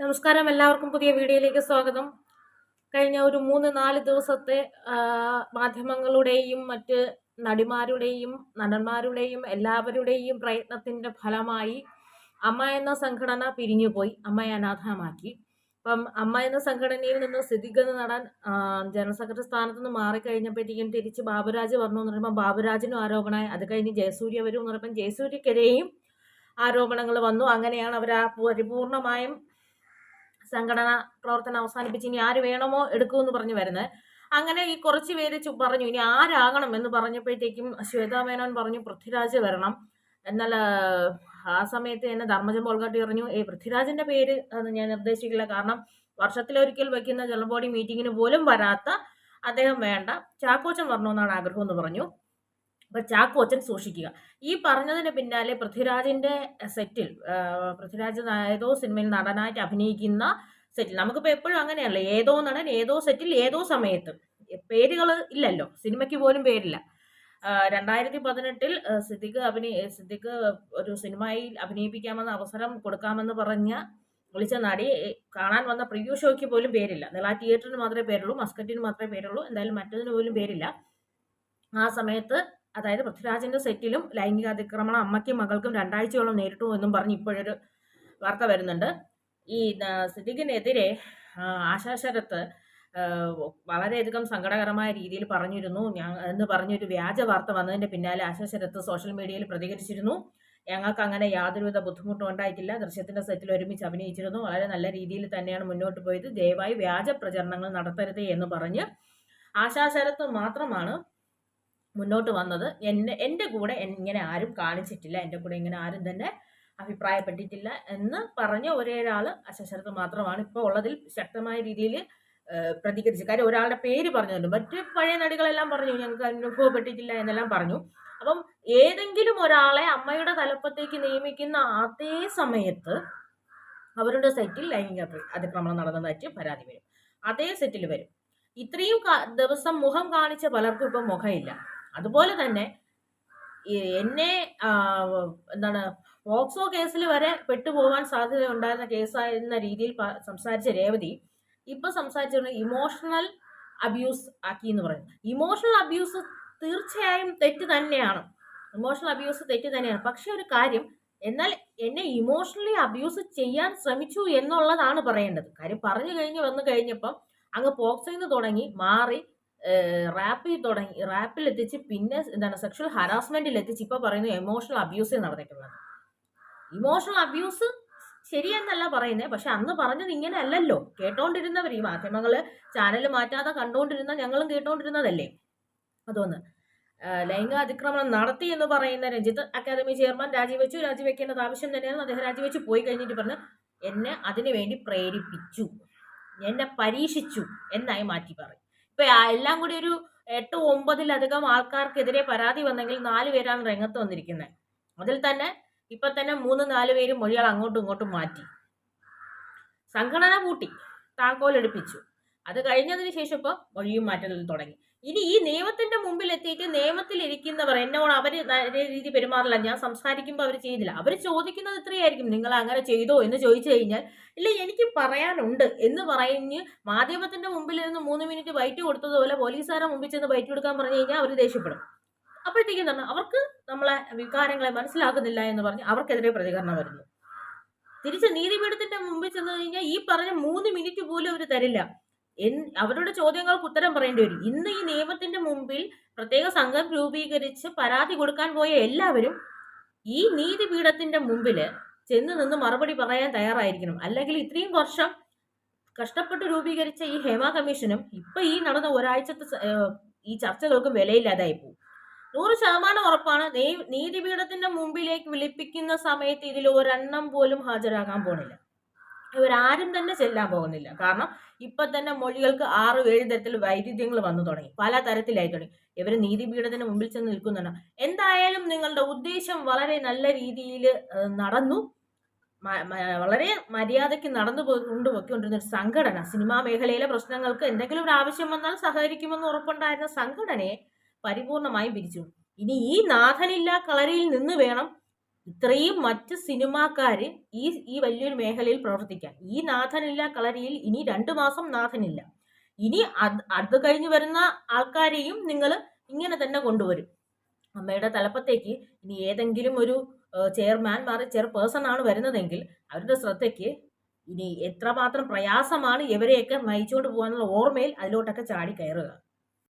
നമസ്കാരം. എല്ലാവർക്കും പുതിയ വീഡിയോയിലേക്ക് സ്വാഗതം. കഴിഞ്ഞ ഒരു മൂന്ന് നാല് ദിവസത്തെ മാധ്യമങ്ങളുടെയും മറ്റ് നടിമാരുടെയും നടന്മാരുടെയും എല്ലാവരുടെയും പ്രയത്നത്തിന്റെ ഫലമായി അമ്മ എന്ന സംഘടന പിരിഞ്ഞുപോയി. അമ്മയെ അനാഥമാക്കി. അപ്പം അമ്മ എന്ന സംഘടനയിൽ നിന്ന് സ്ഥിതിഗതി നടാൻ ജനറൽ സെക്രട്ടറി സ്ഥാനത്ത് നിന്ന് മാറിക്കഴിഞ്ഞപ്പോഴത്തേക്കും തിരിച്ച് ബാബുരാജ് വന്നു എന്ന് പറയുമ്പോൾ ബാബുരാജിനും ആരോപണമായി. അത് കഴിഞ്ഞ് ജയസൂര്യ വരും എന്ന് പറയുമ്പോൾ ജയസൂര്യക്കെതിരെയും ആരോപണങ്ങൾ വന്നു. അങ്ങനെയാണ് അവർ ആ പരിപൂർണമായും സംഘടന പ്രവർത്തനം അവസാനിപ്പിച്ച് ഇനി ആര് വേണമോ എടുക്കുമെന്ന് പറഞ്ഞു വരുന്നത്. അങ്ങനെ ഈ കുറച്ച് പേര് പറഞ്ഞു ഇനി ആരാകണം? എന്ന് പറഞ്ഞപ്പോഴത്തേക്കും ശ്വേതാ മേനോൻ പറഞ്ഞു പൃഥ്വിരാജ് വരണം. എന്നാൽ ആ, സമയത്ത് തന്നെ ധർമ്മജൻ പോൾഗാട്ടി പറഞ്ഞു ഏ പൃഥ്വിരാജിന്റെ പേര് അത് ഞാൻ നിർദ്ദേശിക്കില്ല. കാരണം വർഷത്തിലൊരിക്കൽ വയ്ക്കുന്ന ജലബോഡി ബോഡി മീറ്റിങ്ങിന് പോലും വരാത്ത അദ്ദേഹം വേണ്ട. ചാക്കോച്ചൻ വരണമെന്നാണ് ആഗ്രഹം എന്ന് പറഞ്ഞു. അപ്പൊ ചാക്കോച്ചൻ സൂക്ഷിക്കുക. ഈ പറഞ്ഞതിന് പിന്നാലെ പൃഥ്വിരാജിന്റെ സെറ്റിൽ ആ, പൃഥ്വിരാജ് ഏതോ സിനിമയിൽ നടനായിട്ട് അഭിനയിക്കുന്ന സെറ്റിൽ. നമുക്കിപ്പോൾ എപ്പോഴും അങ്ങനെയല്ല? ഏതോ നടൻ ഏതോ സെറ്റിൽ ഏതോ സമയത്ത്. പേരുകൾ ഇല്ലല്ലോ. സിനിമയ്ക്ക് പോലും പേരില്ല. ആ, രണ്ടായിരത്തി പതിനെട്ടിൽ ആ, സിദ്ദിഖ് അഭിനയ സിദ്ദിഖ് ഒരു സിനിമയിൽ അഭിനയിപ്പിക്കാമെന്ന അവസരം കൊടുക്കാമെന്ന് പറഞ്ഞ വിളിച്ച നടി കാണാൻ വന്ന പ്രിവ്യൂ ഷോയ്ക്ക് പോലും പേരില്ല. നില തിയേറ്ററിന് മാത്രമേ പേരുള്ളൂ മസ്കറ്റിന് മാത്രമേ പേരുള്ളൂ. എന്തായാലും മറ്റതിന് പോലും പേരില്ല. ആ സമയത്ത് അതായത് പൃഥ്വിരാജിന്റെ സെറ്റിലും ലൈംഗിക അതിക്രമണം അമ്മയ്ക്കും മകൾക്കും രണ്ടാഴ്ചയോളം നേരിട്ടു എന്നും പറഞ്ഞ് ഇപ്പോഴൊരു വാർത്ത വരുന്നുണ്ട്. ഈ സിദ്ദിഖിനെതിരെ ആശാശരത്ത് ആശാ ശരത്ത് വളരെയധികം സങ്കടകരമായ രീതിയിൽ പറഞ്ഞിരുന്നു. ഞാൻ എന്ന് പറഞ്ഞൊരു വ്യാജ വാർത്ത വന്നതിന്റെ പിന്നാലെ ആശാശരത്ത് സോഷ്യൽ മീഡിയയിൽ പ്രതികരിച്ചിരുന്നു. ഞങ്ങൾക്ക് അങ്ങനെ യാതൊരുവിധ ബുദ്ധിമുട്ടും ഉണ്ടായിട്ടില്ല. ദൃശ്യത്തിന്റെ സെറ്റിൽ ഒരുമിച്ച് അഭിനയിച്ചിരുന്നു. വളരെ നല്ല രീതിയിൽ തന്നെയാണ് മുന്നോട്ട് പോയത്. ദയവായി വ്യാജ പ്രചരണങ്ങൾ നടത്തരുത് എന്ന് പറഞ്ഞ് ആശാശരത്ത് മാത്രമാണ് മുന്നോട്ട് വന്നത്. എന്നെ എന്റെ കൂടെ ഇങ്ങനെ ആരും കാണിച്ചിട്ടില്ല. എന്റെ കൂടെ ഇങ്ങനെ ആരും തന്നെ അഭിപ്രായപ്പെട്ടിട്ടില്ല എന്ന് പറഞ്ഞ ഒരേ ഒരാൾ മാത്രമാണ് ഇപ്പോൾ ഉള്ളതിൽ ശക്തമായ രീതിയിൽ പ്രതികരിച്ചു. കാര്യം ഒരാളുടെ പേര് പറഞ്ഞുണ്ട് മറ്റ് പഴയ നടികളെല്ലാം പറഞ്ഞു. ഞങ്ങൾക്ക് അനുഭവപ്പെട്ടിട്ടില്ല എന്നെല്ലാം പറഞ്ഞു. അപ്പം ഏതെങ്കിലും ഒരാളെ അമ്മയുടെ തലപ്പത്തേക്ക് നിയമിക്കുന്ന അതേ സമയത്ത് അവരുടെ സെറ്റിൽ ലൈംഗിക അതി- അതിക്രമണം നടന്നതായിട്ട് പരാതി വരും. അതേ സെറ്റിൽ വരും. ഇത്രയും ദിവസം മുഖം കാണിച്ച പലർക്കും ഇപ്പം മുഖമില്ല. അതുപോലെ തന്നെ എന്നെ എന്താണ് പോക്സോ കേസിൽ വരെ പെട്ടുപോകാൻ സാധ്യത ഉണ്ടായിരുന്ന കേസായിരുന്ന രീതിയിൽ സംസാരിച്ച രേവതി ഇപ്പൊ സംസാരിച്ചിരുന്നത് ഇമോഷണൽ അബ്യൂസ് ആക്കി എന്ന് പറയുന്നത് ഇമോഷണൽ അബ്യൂസ് തീർച്ചയായും തെറ്റ് തന്നെയാണ്. ഇമോഷണൽ അബ്യൂസ് തെറ്റ് തന്നെയാണ്. പക്ഷെ ഒരു കാര്യം എന്നാൽ എന്നെ ഇമോഷണലി അബ്യൂസ് ചെയ്യാൻ ശ്രമിച്ചു എന്നുള്ളതാണ് പറയേണ്ടത്. കാര്യം പറഞ്ഞു കഴിഞ്ഞ് വന്നു കഴിഞ്ഞപ്പം അങ്ങ് പോക്സോയിൽ നിന്ന് തുടങ്ങി മാറി റാപ്പിൽ തുടങ്ങി റാപ്പിൽ എത്തിച്ച് പിന്നെ എന്താണ് സെക്ഷൽ ഹറാസ്മെന്റിൽ എത്തിച്ച് ഇപ്പൊ പറയുന്നു എമോഷണൽ അബ്യൂസ് നടന്നിട്ടുള്ളത് ഇമോഷണൽ അബ്യൂസ് ശരിയെന്നല്ല പറയുന്നത് പക്ഷെ അന്ന് പറഞ്ഞത് ഇങ്ങനെ അല്ലല്ലോ. കേട്ടോണ്ടിരുന്നവർ ഈ മാധ്യമങ്ങൾ ചാനൽ മാറ്റാതെ കണ്ടോണ്ടിരുന്ന ഞങ്ങളും കേട്ടോണ്ടിരുന്നതല്ലേ? അതൊന്ന്. ലൈംഗിക അതിക്രമണം നടത്തി എന്ന് പറയുന്ന രഞ്ജിത്ത് അക്കാദമി ചെയർമാൻ രാജിവെച്ചു. രാജിവെക്കേണ്ടത് ആവശ്യം തന്നെയാണ് അദ്ദേഹം രാജിവെച്ച് പോയി കഴിഞ്ഞിട്ട് പറഞ്ഞ് എന്നെ അതിനു വേണ്ടി പ്രേരിപ്പിച്ചു. എന്നെ പരീക്ഷിച്ചു എന്നായി മാറ്റി പറയും ഇപ്പൊ എല്ലാം കൂടി ഒരു എട്ട് ഒമ്പതിലധികം ആൾക്കാർക്കെതിരെ പരാതി വന്നെങ്കിൽ നാല് പേരാണ് രംഗത്ത് വന്നിരിക്കുന്നത് അതിൽ തന്നെ ഇപ്പൊ തന്നെ മൂന്ന് നാല് പേര് മൊഴികൾ അങ്ങോട്ടും ഇങ്ങോട്ടും മാറ്റി. സംഘടന കൂട്ടി താക്കോൽ എടുപ്പിച്ചു അത് കഴിഞ്ഞതിന് ശേഷം ഇപ്പൊ മൊഴിയും മാറ്റൽ തുടങ്ങി. ഇനി ഈ നിയമത്തിന്റെ മുമ്പിൽ എത്തിയിട്ട് നിയമത്തിൽ ഇരിക്കുന്നവർ എന്നോട് അവർ നല്ല രീതി പെരുമാറില്ല ഞാൻ സംസാരിക്കുമ്പോൾ അവർ ചെയ്യുന്നില്ല അവർ ചോദിക്കുന്നത് ഇത്രയായിരിക്കും നിങ്ങൾ അങ്ങനെ ചെയ്തോ? എന്ന് ചോദിച്ചു കഴിഞ്ഞാൽ ഇല്ല എനിക്ക് പറയാനുണ്ട് എന്ന് പറഞ്ഞ് മാധ്യമത്തിന്റെ മുമ്പിൽ നിന്ന് മൂന്ന് മിനിറ്റ് വൈറ്റ് കൊടുത്തതുപോലെ പോലീസുകാരെ മുമ്പിൽ ചെന്ന് വൈറ്റ് കൊടുക്കാൻ പറഞ്ഞു കഴിഞ്ഞാൽ അവർ ദേഷ്യപ്പെടും. അപ്പോഴത്തേക്കും തന്നെ അവർക്ക് നമ്മളെ വികാരങ്ങളെ മനസ്സിലാക്കുന്നില്ല എന്ന് പറഞ്ഞ് അവർക്കെതിരെ പ്രതികരണം വരുന്നു. തിരിച്ച് നീതിപീഠത്തിന്റെ മുമ്പിൽ ചെന്ന് കഴിഞ്ഞാൽ ഈ പറഞ്ഞ മൂന്ന് മിനിറ്റ് പോലും അവർ തരില്ല. അവരുടെ ചോദ്യങ്ങൾക്ക് ഉത്തരം പറയേണ്ടി വരും. ഇന്ന് ഈ നിയമത്തിന്റെ മുമ്പിൽ പ്രത്യേക സംഘം രൂപീകരിച്ച് പരാതി കൊടുക്കാൻ പോയ എല്ലാവരും ഈ നീതിപീഠത്തിന്റെ മുമ്പിൽ ചെന്ന് നിന്ന് മറുപടി പറയാൻ തയ്യാറായിരിക്കണം. അല്ലെങ്കിൽ ഇത്രയും വർഷം കഷ്ടപ്പെട്ട് രൂപീകരിച്ച ഈ ഹേമ കമ്മീഷനും ഇപ്പൊ ഈ നടന്ന ഒരാഴ്ചത്തെ ഈ ചർച്ചകൾക്കും വിലയില്ലാതായി പോകും നൂറ് ശതമാനം ഉറപ്പാണ് നീതിപീഠത്തിന്റെ മുമ്പിലേക്ക് വിളിപ്പിക്കുന്ന സമയത്ത് ഇതിൽ ഒരെണ്ണം പോലും ഹാജരാകാൻ പോണില്ല. ഇവരാരും തന്നെ ചെല്ലാൻ പോകുന്നില്ല. കാരണം ഇപ്പൊ തന്നെ മൊഴികൾക്ക് ആറ് ഏഴ് തരത്തിൽ വൈരുദ്ധ്യങ്ങൾ വന്നു തുടങ്ങി. പല തരത്തിലായി തുടങ്ങി. ഇവർ നീതിപീഠത്തിന് മുമ്പിൽ ചെന്ന് നിൽക്കുന്നുണ്ട്. എന്തായാലും നിങ്ങളുടെ ഉദ്ദേശം വളരെ നല്ല രീതിയിൽ നടന്നു. വളരെ മര്യാദയ്ക്ക് നടന്നു പോയി കൊണ്ടുപോയിക്കൊണ്ടിരുന്ന ഒരു സംഘടന സിനിമാ മേഖലയിലെ പ്രശ്നങ്ങൾക്ക് എന്തെങ്കിലും ഒരു ആവശ്യം വന്നാൽ സഹകരിക്കുമെന്ന് ഉറപ്പുണ്ടായിരുന്ന സംഘടനയെ പരിപൂർണമായും പിരിച്ചു. ഇനി ഈ നാഥനില്ലാ കളരിയിൽ നിന്ന് വേണം ഇത്രയും മറ്റ് സിനിമാക്കാര് ഈ ഈ വലിയൊരു മേഖലയിൽ പ്രവർത്തിക്കാൻ. ഈ നാഥനില്ല കളരിയിൽ ഇനി രണ്ടു മാസം നാഥനില്ല. ഇനി അത് കഴിഞ്ഞ് വരുന്ന ആൾക്കാരെയും നിങ്ങൾ ഇങ്ങനെ തന്നെ കൊണ്ടുവരും. അമ്മയുടെ തലപ്പത്തേക്ക് ഇനി ഏതെങ്കിലും ഒരു ചെയർമാൻമാർ ചെയർപേഴ്സൺ ആണ് വരുന്നതെങ്കിൽ അവരുടെ ശ്രദ്ധയ്ക്ക് ഇനി എത്രമാത്രം പ്രയാസമാണ് ഇവരെയൊക്കെ നയിച്ചുകൊണ്ട് പോകാനുള്ള ഓർമ്മയിൽ അതിലോട്ടൊക്കെ ചാടി കയറുക.